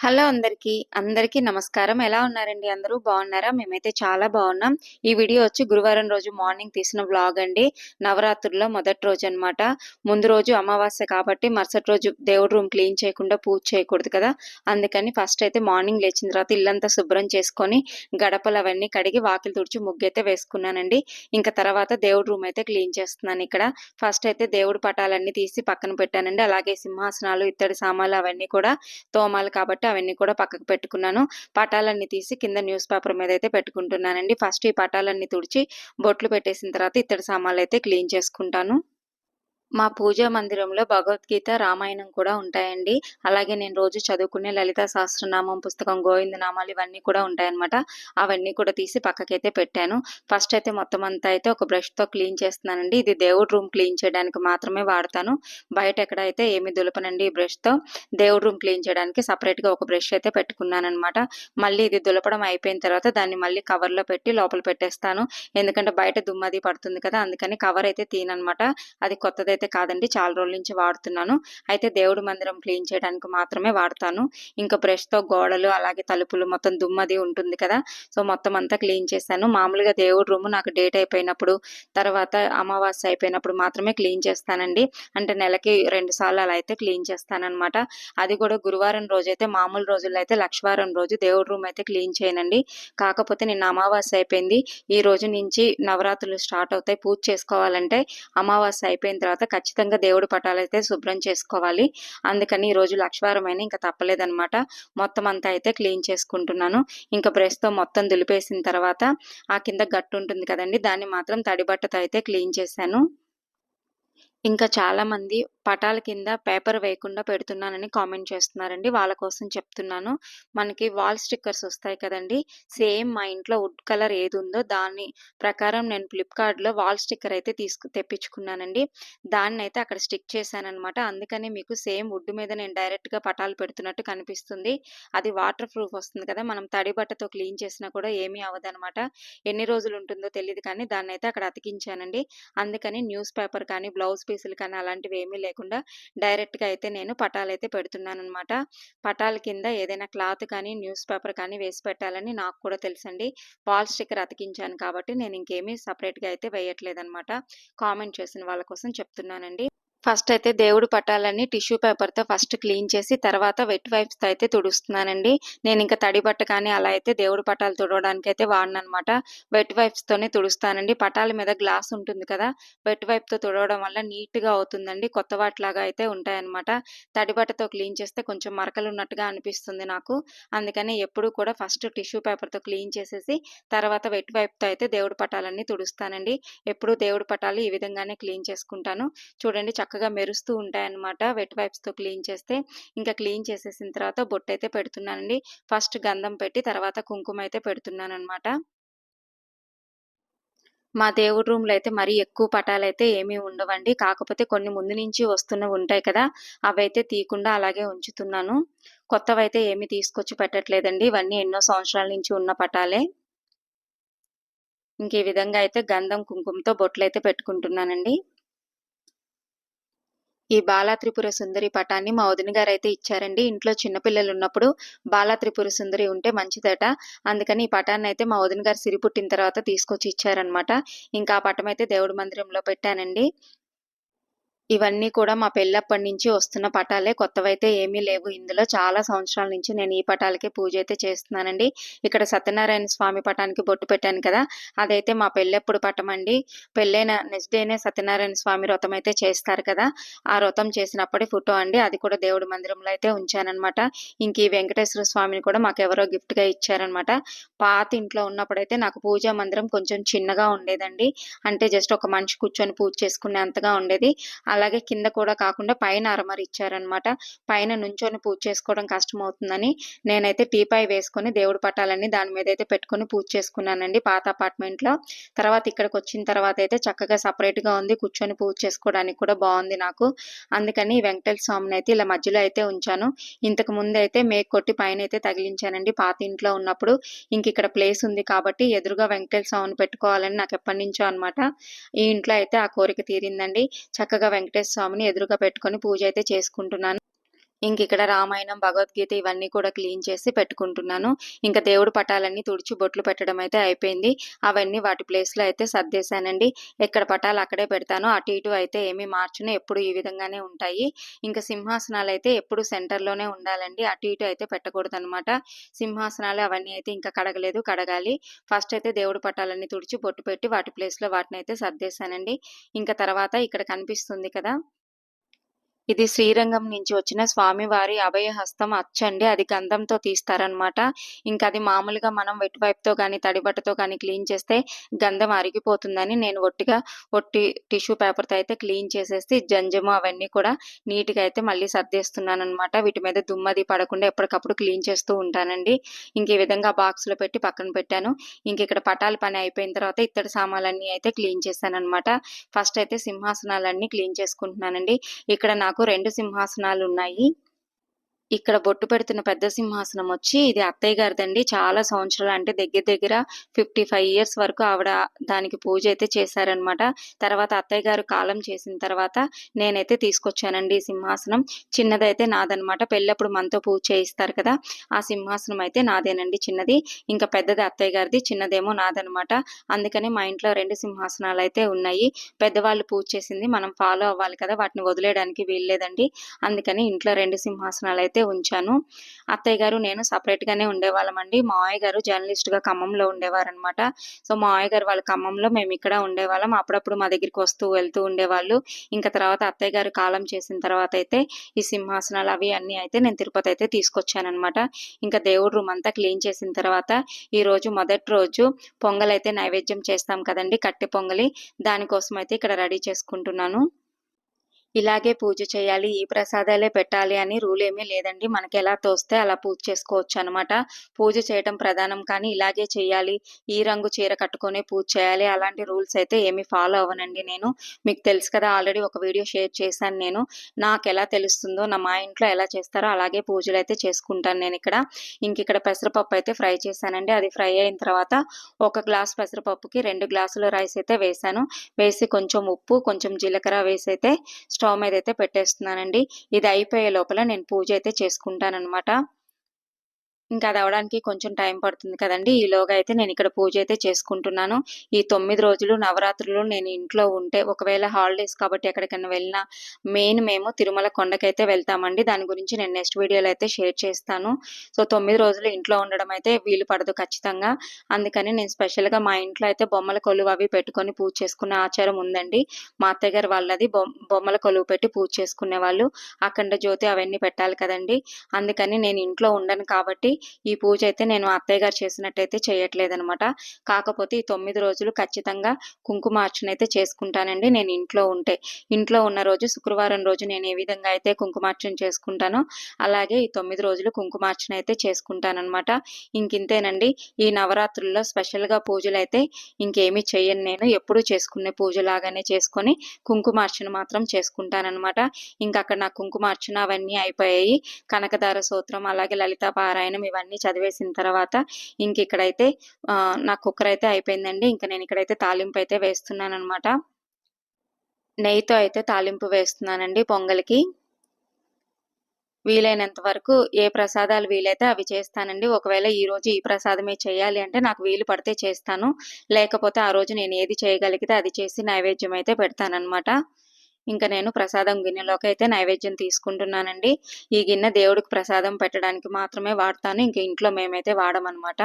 Hello అందరికీ. అందరికీ నమస్కారం. ఎలా ఉన్నారండి అందరూ? బాగున్నారా? మేమైతే చాలా బాగున్నాం. ఈ వీడియో వచ్చి గురువారం రోజు మార్నింగ్ తీసిన వ్లాగ్ అండి. నవరాత్రుల్లో మొదటి రోజు అనమాట ముందు రోజు అమావాస్య కాబట్టి మరుసటి రోజు దేవుడి రూమ్ క్లీన్ చేయకుండా పూజ చేయకూడదు కదా! అందుకని ఫస్ట్ అయితే మార్నింగ్ లేచిన తర్వాత ఇల్లంతా శుభ్రం చేసుకొని, గడపలు అవన్నీ కడిగి, వాకిలి తుడిచి ముగ్గైతే వేసుకున్నానండి. ఇంకా తర్వాత దేవుడి రూమ్ అయితే క్లీన్ చేస్తున్నాను ఇక్కడ. ఫస్ట్ అయితే దేవుడి పటాలన్నీ తీసి పక్కన పెట్టానండి. అలాగే సింహాసనాలు, ఇత్తడి సామాన్లు అవన్నీ కూడా తోమాలి కాబట్టి అవన్నీ కూడా పక్కకు పెట్టుకున్నాను. పటాలన్నీ తీసి కింద న్యూస్ పేపర్ మీద అయితే పెట్టుకుంటున్నానండి. ఫస్ట్ ఈ పటాలన్నీ తుడిచి బొట్లు పెట్టేసిన తర్వాత ఇత్తడి సామాన్లు అయితే క్లీన్ చేసుకుంటాను. మా పూజా మందిరంలో భగవద్గీత రామాయణం కూడా ఉంటాయండి. అలాగే నేను రోజు చదువుకునే లలిత సహస్రనామం పుస్తకం గోవిందనామాలు ఇవన్నీ కూడా ఉంటాయన్నమాట. అవన్నీ కూడా తీసి పక్కకైతే పెట్టాను. ఫస్ట్ అయితే మొత్తం అంతా అయితే ఒక బ్రష్తో క్లీన్ చేస్తున్నానండి. ఇది దేవుడి రూమ్ క్లీన్ చేయడానికి మాత్రమే వాడతాను. బయట ఎక్కడైతే ఏమి దులపనండి ఈ బ్రష్తో దేవుడు రూమ్ క్లీన్ చేయడానికి సపరేట్గా ఒక బ్రష్ అయితే పెట్టుకున్నాను అనమాట మళ్ళీ ఇది దులపడం అయిపోయిన తర్వాత దాన్ని మళ్ళీ కవర్లో పెట్టి లోపల పెట్టేస్తాను. ఎందుకంటే బయట దుమ్మది పడుతుంది కదా అందుకని కవర్ అయితే తీనమాట అది కొత్తది అయితే కాదండి చాలా రోజుల నుంచి వాడుతున్నాను. అయితే దేవుడి మందిరం క్లీన్ చేయడానికి మాత్రమే వాడతాను. ఇంకా బ్రష్తో గోడలు అలాగే తలుపులు మొత్తం దుమ్మది ఉంటుంది కదా. సో మొత్తం అంతా క్లీన్ చేశాను. మామూలుగా దేవుడి రూమ్ నాకు డేట్ అయిపోయినప్పుడు తర్వాత అమావాస్య అయిపోయినప్పుడు మాత్రమే క్లీన్ చేస్తానండి. అంటే నెలకి రెండు సార్లు అలా అయితే క్లీన్ చేస్తానమాట అది కూడా గురువారం రోజు అయితే మామూలు రోజుల్లో అయితే లక్షవారం రోజు దేవుడి రూమ్ అయితే క్లీన్ చేయనండి. కాకపోతే నిన్న అమావాస్య అయిపోయింది. ఈ రోజు నుంచి నవరాత్రులు స్టార్ట్ అవుతాయి. పూజ చేసుకోవాలంటే అమావాస్య అయిపోయిన తర్వాత ఖచ్చితంగా దేవుడి పటాలు అయితే శుభ్రం చేసుకోవాలి. అందుకని ఈరోజు లక్షవారం అయినా ఇంకా తప్పలేదనమాట మొత్తం అంతా అయితే క్లీన్ చేసుకుంటున్నాను. ఇంకా బ్రష్తో మొత్తం దులిపేసిన తర్వాత ఆ కింద గట్టు ఉంటుంది కదండి దాన్ని మాత్రం తడి బట్టతో అయితే క్లీన్ చేశాను. ఇంకా చాలామంది పటాల కింద పేపర్ వేయకుండా పెడుతున్నానని కామెంట్ చేస్తున్నారండి. వాళ్ళ కోసం చెప్తున్నాను. మనకి వాల్ స్టిక్కర్స్ వస్తాయి కదండి. సేమ్ మా ఇంట్లో వుడ్ కలర్ ఏది ఉందో దాని ప్రకారం నేను ఫ్లిప్కార్ట్లో వాల్ స్టిక్కర్ అయితే తీసుకు తెప్పించుకున్నానండి. దాన్ని అయితే అక్కడ స్టిక్ చేశానమాట అందుకని మీకు సేమ్ వుడ్ మీద నేను డైరెక్ట్గా పటాలు పెడుతున్నట్టు కనిపిస్తుంది. అది వాటర్ ప్రూఫ్ వస్తుంది కదా. మనం తడి బట్టతో క్లీన్ చేసినా కూడా ఏమీ అవ్వదనమాట ఎన్ని రోజులు ఉంటుందో తెలియదు కానీ దాన్ని అయితే అక్కడ అతికించానండి. అందుకని న్యూస్ పేపర్ కానీ బ్లౌజ్ పీసులు కానీ అలాంటివి ఏమీ లేకుండా డైరెక్ట్గా అయితే నేను పటాలు అయితే పెడుతున్నాను అనమాట పటాల కింద ఏదైనా క్లాత్ కానీ న్యూస్ పేపర్ కానీ వేసి పెట్టాలని నాకు కూడా తెలుసండి. వాల్ స్టిక్కర్ అతికించాను కాబట్టి నేను ఇంకేమీ సపరేట్గా అయితే వేయట్లేదు అనమాట కామెంట్ చేసిన వాళ్ళ కోసం చెప్తున్నానండి. ఫస్ట్ అయితే దేవుడు పటాలని టిష్యూ పేపర్తో ఫస్ట్ క్లీన్ చేసి తర్వాత వెట్ వైప్స్తో అయితే తుడుస్తున్నానండి. నేను ఇంకా తడి బట్ట కానీ అలా అయితే దేవుడు పటాలు తుడవడానికి అయితే వాడినమాట వెట్ వైప్స్తోనే తుడుస్తానండి. పటాల మీద గ్లాస్ ఉంటుంది కదా వెట్ వైప్తో తుడవడం వల్ల నీట్గా అవుతుందండి. కొత్త వాటిలాగా అయితే ఉంటాయన్నమాట తడి బట్టతో క్లీన్ చేస్తే కొంచెం మరకలు ఉన్నట్టుగా అనిపిస్తుంది నాకు. అందుకని ఎప్పుడూ కూడా ఫస్ట్ టిష్యూ పేపర్తో క్లీన్ చేసేసి తర్వాత వెట్ వైప్తో అయితే దేవుడు పటాలన్నీ తుడుస్తానండి. ఎప్పుడు దేవుడు పటాలు ఈ విధంగానే క్లీన్ చేసుకుంటాను. చూడండి చక్కగా మెరుస్తూ ఉంటాయన్నమాట. వెట్ వైప్స్తో క్లీన్ చేస్తే. ఇంకా క్లీన్ చేసేసిన తర్వాత బొట్టు అయితే పెడుతున్నానండి. ఫస్ట్ గంధం పెట్టి తర్వాత కుంకుమ అయితే పెడుతున్నాను అనమాట మా దేవుడి రూమ్లో అయితే మరీ ఎక్కువ పటాలు అయితే ఏమీ ఉండవండి. కాకపోతే కొన్ని ముందు నుంచి వస్తున్నవి ఉంటాయి కదా అవైతే తీయకుండా అలాగే ఉంచుతున్నాను. కొత్తవైతే ఏమీ తీసుకొచ్చి పెట్టట్లేదండి. ఇవన్నీ ఎన్నో సంవత్సరాల నుంచి ఉన్న పటాలే. ఇంక ఈ విధంగా అయితే గంధం కుంకుమతో బొట్లు అయితే పెట్టుకుంటున్నానండి. ఈ బాలా త్రిపుర సుందరి పటాన్ని మా వదిన గారు అయితే ఇచ్చారండి. ఇంట్లో చిన్నపిల్లలు ఉన్నప్పుడు బాలా త్రిపుర సుందరి ఉంటే మంచిదట. అందుకని ఈ పటాన్ని అయితే మా వదిన గారు సిరి పుట్టిన తర్వాత తీసుకొచ్చి ఇచ్చారనమాట ఇంకా ఆ పటం అయితే దేవుడి మందిరంలో పెట్టానండి. ఇవన్నీ కూడా మా పెళ్ళప్పటి నుంచి వస్తున్న పటాలే. కొత్తవైతే ఏమీ లేవు. ఇందులో చాలా సంవత్సరాల నుంచి నేను ఈ పటాలకే పూజ అయితే చేస్తున్నానండి. ఇక్కడ సత్యనారాయణ స్వామి పటానికి బొట్టు పెట్టాను కదా అదైతే మా పెళ్ళెప్పుడు పటం అండి. పెళ్ళైన నెక్స్ట్ డేనే సత్యనారాయణ స్వామి వ్రతం అయితే చేస్తారు కదా ఆ వ్రతం చేసినప్పటి ఫోటో అండి. అది కూడా దేవుడి మందిరంలో అయితే ఉంచానమాట ఇంక ఈ వెంకటేశ్వర స్వామిని కూడా మాకు ఎవరో గిఫ్ట్గా ఇచ్చారనమాట పాత ఇంట్లో ఉన్నప్పుడైతే నాకు పూజా మందిరం కొంచెం చిన్నగా ఉండేదండి. అంటే జస్ట్ ఒక మనిషి కూర్చొని పూజ చేసుకునే అంతగా ఉండేది. అలాగే కింద కూడా కాకుండా పైన అరమరి ఇచ్చారనమాట పైన నుంచొని పూజ చేసుకోవడం కష్టం అవుతుందని నేనైతే టీపాయ్ వేసుకొని దేవుడి పటాలన్నీ దాని మీద అయితే పెట్టుకొని పూజ చేసుకున్నానండి పాత అపార్ట్మెంట్లో. తర్వాత ఇక్కడికి వచ్చిన తర్వాత అయితే చక్కగా సపరేట్గా ఉంది కూర్చొని పూజ చేసుకోవడానికి కూడా బాగుంది నాకు. అందుకని వెంకటేశ్వర స్వామిని అయితే ఇలా మధ్యలో అయితే ఉంచాను. ఇంతకు ముందు అయితే మేక్ కొట్టి పైన అయితే తగిలించానండి పాత ఇంట్లో ఉన్నప్పుడు. ఇంక ఇక్కడ ప్లేస్ ఉంది కాబట్టి ఎదురుగా వెంకటేశ్వర స్వామిని పెట్టుకోవాలని నాకు ఎప్పటి నుంచో అనమాట ఈ ఇంట్లో అయితే ఆ కోరిక తీరిందండి. చక్కగా వెంకటేశ్వర వెంకటేశ్వర స్వామిని ఎదురుగా పెట్టుకొని పూజ అయితే చేసుకుంటున్నాను. ఇంక ఇక్కడ రామాయణం భగవద్గీత ఇవన్నీ కూడా క్లీన్ చేసి పెట్టుకుంటున్నాను. ఇంకా దేవుడు పటాలన్నీ తుడిచి బొట్లు పెట్టడం అయితే అయిపోయింది. అవన్నీ వాటి ప్లేస్లో అయితే సర్దేశానండి. ఎక్కడ పటాలు అక్కడే పెడతాను. అటు ఇటు అయితే ఏమీ మార్చును. ఎప్పుడు ఈ విధంగానే ఉంటాయి. ఇంకా సింహాసనాలు అయితే ఎప్పుడు సెంటర్లోనే ఉండాలండి. అటు ఇటు అయితే పెట్టకూడదు అనమాట సింహాసనాలు అవన్నీ అయితే ఇంకా కడగలేదు. కడగాలి. ఫస్ట్ అయితే దేవుడు పటాలన్నీ తుడిచి బొట్టు పెట్టి వాటి ప్లేస్లో వాటిని అయితే సర్దేశానండి. ఇంకా తర్వాత ఇక్కడ కనిపిస్తుంది కదా ఇది శ్రీరంగం నుంచి వచ్చిన స్వామివారి అభయహస్తం అచ్చండి. అది గంధంతో తీస్తారనమాట ఇంకా అది మామూలుగా మనం వెట్టువైపుతో కానీ తడిబట్టతో కానీ క్లీన్ చేస్తే గంధం అరిగిపోతుందని నేను ఒట్టిగా ఒట్టి టిష్యూ పేపర్తో అయితే క్లీన్ చేసేసి జంజము అవన్నీ కూడా నీట్గా అయితే మళ్ళీ సర్దేస్తున్నాను అనమాట వీటి మీద దుమ్మది పడకుండా ఎప్పటికప్పుడు క్లీన్ చేస్తూ ఉంటానండి. ఇంక ఈ విధంగా బాక్స్లో పెట్టి పక్కన పెట్టాను. ఇంక ఇక్కడ పటాల పని అయిపోయిన తర్వాత ఇత్తడి సామాన్లన్నీ అయితే క్లీన్ చేశాను అనమాట ఫస్ట్ అయితే సింహాసనాలన్నీ క్లీన్ చేసుకుంటున్నానండి. ఇక్కడ నాకు రెండు సింహాసనాలు ఉన్నాయి ఇక్కడ బొట్టు పెడుతున్న పెద్ద సింహాసనం వచ్చి ఇది అత్తయ్య గారిదండి. చాలా సంవత్సరాలు అంటే దగ్గర దగ్గర ఫిఫ్టీ ఫైవ్ ఇయర్స్ వరకు ఆవిడ దానికి పూజ అయితే చేశారనమాట తర్వాత అత్తయ్య గారు కాలం చేసిన తర్వాత నేనైతే తీసుకొచ్చానండి ఈ సింహాసనం. చిన్నదైతే నాదనమాట పెళ్ళప్పుడు మనతో పూజ చేయిస్తారు కదా ఆ సింహాసనం అయితే నాదేనండి చిన్నది. ఇంకా పెద్దది అత్తయ్య గారిది చిన్నదేమో నాదనమాట అందుకని మా ఇంట్లో రెండు సింహాసనాలు అయితే ఉన్నాయి. పెద్దవాళ్ళు పూజ చేసింది మనం ఫాలో అవ్వాలి కదా వాటిని వదిలేయడానికి వీల్లేదండి. అందుకని ఇంట్లో రెండు సింహాసనాలు అయితే అయితే ఉంచాను. అత్తయ్య గారు నేను సపరేట్గానే ఉండేవాళ్ళమండి. మావయ్య గారు జర్నలిస్ట్గా ఖమ్మంలో ఉండేవారనమాట సో మావయ్య గారు వాళ్ళ ఖమ్మంలో మేము ఇక్కడ ఉండేవాళ్ళం. అప్పుడప్పుడు మా దగ్గరికి వస్తూ వెళ్తూ ఉండేవాళ్ళు. ఇంకా తర్వాత అత్తయ్య గారు కాలం చేసిన తర్వాత అయితే ఈ సింహాసనాలు అవి అన్నీ అయితే నేను తిరుపతి అయితే తీసుకొచ్చానమాట ఇంకా దేవుడు రూమ్ అంతా క్లీన్ చేసిన తర్వాత ఈ రోజు మొదటి రోజు పొంగల్ అయితే నైవేద్యం చేస్తాం కదండి కట్టె పొంగలి. దానికోసం అయితే ఇక్కడ రెడీ చేసుకుంటున్నాను. ఇలాగే పూజ చేయాలి ఈ ప్రసాదాలే పెట్టాలి అని రూల్ ఏమీ లేదండి. మనకి ఎలా తోస్తే అలా పూజ చేసుకోవచ్చు అనమాట పూజ చేయడం ప్రధానం కానీ ఇలాగే చేయాలి ఈ రంగు చీర కట్టుకొని పూజ చేయాలి అలాంటి రూల్స్ అయితే ఏమి ఫాలో అవ్వనండి నేను. మీకు తెలుసు కదా ఆల్రెడీ ఒక వీడియో షేర్ చేశాను నేను. నాకు ఎలా తెలుస్తుందో నా మా ఇంట్లో ఎలా చేస్తారో అలాగే పూజలు అయితే చేసుకుంటాను నేను ఇక్కడ. ఇంక ఇక్కడ పెసరపప్పు అయితే ఫ్రై చేశానండి. అది ఫ్రై అయిన తర్వాత ఒక గ్లాస్ పెసరపప్పుకి రెండు గ్లాసుల రైస్ అయితే వేసాను వేసి కొంచెం ఉప్పు కొంచెం జీలకర్ర వేసి అయితే స్టవ్ మీద అయితే పెట్టేస్తున్నానండి. ఇది అయిపోయే లోపల నేను పూజ అయితే చేసుకుంటానమాట ఇంకా అది అవడానికి కొంచెం టైం పడుతుంది కదండి. ఈలోగా అయితే నేను ఇక్కడ పూజ అయితే చేసుకుంటున్నాను. ఈ తొమ్మిది రోజులు నవరాత్రులు నేను ఇంట్లో ఉంటే ఒకవేళ హాలిడేస్ కాబట్టి ఎక్కడికైనా వెళ్ళినా మెయిన్ మేము తిరుమల కొండకైతే వెళ్తామండి. దాని గురించి నేను నెక్స్ట్ వీడియోలో అయితే షేర్ చేస్తాను. సో తొమ్మిది రోజులు ఇంట్లో ఉండడం అయితే వీలు పడదు ఖచ్చితంగా. అందుకని నేను స్పెషల్గా మా ఇంట్లో అయితే బొమ్మల కొలువు అవి పెట్టుకొని పూజ చేసుకునే ఆచారం ఉందండి. మా అత్తయ్య గారు వాళ్ళది బొమ్మల కొలువు పెట్టి పూజ చేసుకునే వాళ్ళు అఖండ జ్యోతి అవన్నీ పెట్టాలి కదండి. అందుకని నేను ఇంట్లో ఉండను కాబట్టి ఈ పూజ అయితే నేను అత్తయ్య గారు చేసినట్టయితే చేయట్లేదనమాట కాకపోతే ఈ తొమ్మిది రోజులు ఖచ్చితంగా కుంకుమార్చన అయితే చేసుకుంటానండి. నేను ఇంట్లో ఉంటే. ఇంట్లో ఉన్న రోజు శుక్రవారం రోజు నేను ఏ విధంగా అయితే కుంకుమార్చన చేసుకుంటానో అలాగే ఈ తొమ్మిది రోజులు కుంకుమార్చన అయితే చేసుకుంటానమాట ఇంకింతేనండి ఈ నవరాత్రుల్లో స్పెషల్గా పూజలు అయితే ఇంకేమీ చేయను నేను. ఎప్పుడు చేసుకునే పూజలాగానే చేసుకొని కుంకుమార్చన మాత్రం చేసుకుంటానమాట ఇంకా అక్కడ నా కుంకుమార్చన అవన్నీ అయిపోయాయి. కనకదార సూత్రం అలాగే లలితా పారాయణం ఇవన్నీ చదివేసిన తర్వాత ఇంక ఇక్కడైతే నా కుక్కర్ అయితే అయిపోయిందండి. ఇంకా నేను ఇక్కడైతే తాలింపు అయితే వేస్తున్నాను అనమాట నెయ్యితో అయితే తాలింపు వేస్తున్నానండి పొంగల్కి. వీలైనంత వరకు ఏ ప్రసాదాలు వీలైతే అవి చేస్తానండి. ఒకవేళ ఈ రోజు ఈ ప్రసాదమే చేయాలి అంటే నాకు వీలు పడితే చేస్తాను. లేకపోతే ఆ రోజు నేను ఏది చేయగలిగితే అది చేసి నైవేద్యం అయితే పెడతానమాట ఇంకా నేను ప్రసాదం గిన్నెలోకి అయితే నైవేద్యం తీసుకుంటున్నానండి. ఈ గిన్నె దేవుడికి ప్రసాదం పెట్టడానికి మాత్రమే వాడతాను. ఇంక ఇంట్లో మేమైతే వాడమన్నమాట.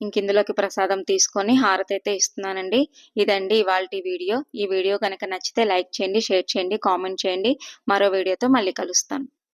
ఇంక ఇందులోకి ప్రసాదం తీసుకొని హారతి అయితే ఇస్తున్నానండి. ఇదండి ఇవాళ వీడియో. ఈ వీడియో కనుక నచ్చితే లైక్ చేయండి షేర్ చేయండి కామెంట్ చేయండి. మరో వీడియోతో మళ్ళీ కలుస్తాను.